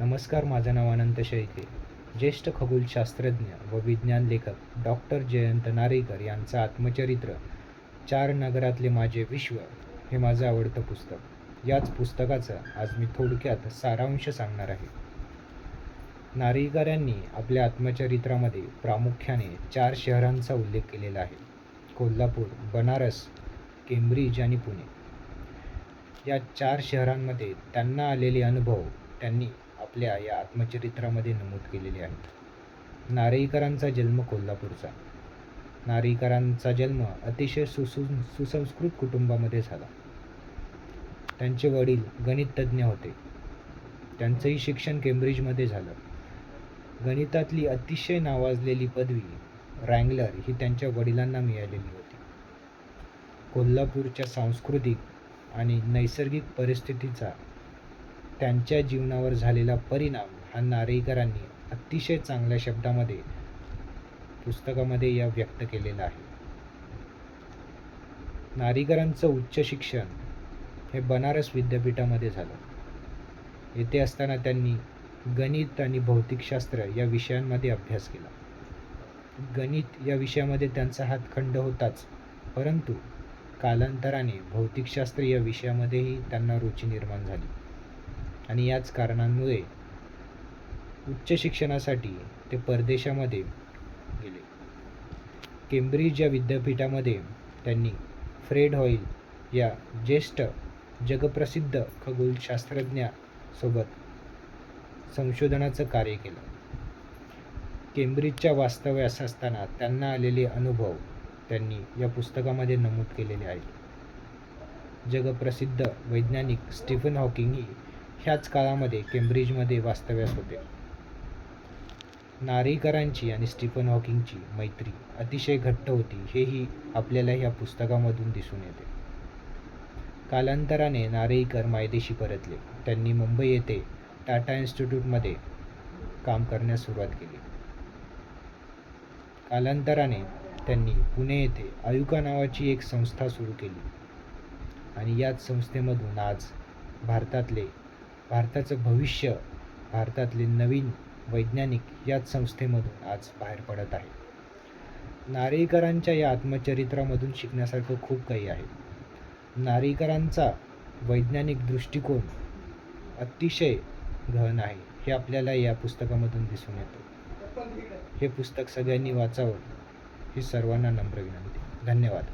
नमस्कार माझं नाव अनंत शेळके. ज्येष्ठ खगोलशास्त्रज्ञ व विज्ञान लेखक डॉक्टर जयंत नारेकर यांचं आत्मचरित्र चार नगरातले माझे विश्व हे माझं आवडतं पुस्तक. याच पुस्तकाचा आज मी थोडक्यात सारांश सांगणार आहे. नारेकर यांनी आपल्या आत्मचरित्रामध्ये प्रामुख्याने चार शहरांचा उल्लेख केलेला आहे. कोल्हापूर बनारस केम्ब्रिज आणि पुणे. या चार शहरांमध्ये त्यांना आलेले अनुभव त्यांनी आपल्या या आत्मचरित्रामध्ये नमूद केलेले आहेत नारळीकरांचा जन्म कोल्हापूरचा. नारळीकरांचा जन्म अतिशय सुसु सुसंस्कृत कुटुंबामध्ये झाला. त्यांचे वडील गणिततज्ज्ञ होते. त्यांचंही शिक्षण केम्ब्रिजमध्ये झालं. गणितातली अतिशय नावाजलेली पदवी रँगलर ही त्यांच्या वडिलांना मिळालेली होती. कोल्हापूरच्या सांस्कृतिक आणि नैसर्गिक परिस्थितीचा त्यांच्या जीवनावर झालेला परिणाम हा नारेकरांनी अतिशय चांगल्या शब्दामध्ये पुस्तकामध्ये या व्यक्त केलेला आहे. नारीकरांचं उच्च शिक्षण हे बनारस विद्यापीठामध्ये झालं. येथे असताना त्यांनी गणित आणि भौतिकशास्त्र या विषयांमध्ये अभ्यास केला. गणित या विषयामध्ये त्यांचा हात खंड होताच परंतु कालांतराने भौतिकशास्त्र या विषयामध्येही त्यांना रुची निर्माण झाली. आणि याच कारणांमुळे उच्च शिक्षणासाठी ते परदेशामध्ये गेले. केम्ब्रिज या विद्यापीठामध्ये त्यांनी फ्रेड हॉईल या ज्येष्ठ जगप्रसिद्ध खगोलशास्त्रज्ञासोबत संशोधनाचं कार्य केलं. केम्ब्रिजच्या वास्तव्यास असताना त्यांना आलेले अनुभव त्यांनी या पुस्तकामध्ये नमूद केलेले आहेत जगप्रसिद्ध वैज्ञानिक स्टीफन हॉकिंगही ह्याच काळामध्ये केम्ब्रिजमध्ये वास्तव्यास होते. नारेकरांची आणि स्टीफन हॉकिंगची मैत्री अतिशय घट्ट होती हेही आपल्याला ह्या पुस्तकामधून दिसून येते. कालांतराने नारेकर मायदेशी परतले. त्यांनी मुंबई येथे टाटा इन्स्टिट्यूटमध्ये काम करण्यास सुरुवात केली. कालांतराने त्यांनी पुणे येथे आयुका नावाची एक संस्था सुरू केली. आणि याच संस्थेमधून आज भारतातले भारताचं भविष्य भारतातले नवीन वैज्ञानिक याच संस्थेमधून आज बाहेर पडत आहे. नारळीकरांच्या या आत्मचरित्रामधून शिकण्यासारखं खूप काही आहे. नारळीकरांचा वैज्ञानिक दृष्टिकोन अतिशय गहन आहे हे आपल्याला या पुस्तकामधून दिसून येतं. हे पुस्तक सगळ्यांनी वाचावं ही सर्वांना नम्र विनंती. धन्यवाद.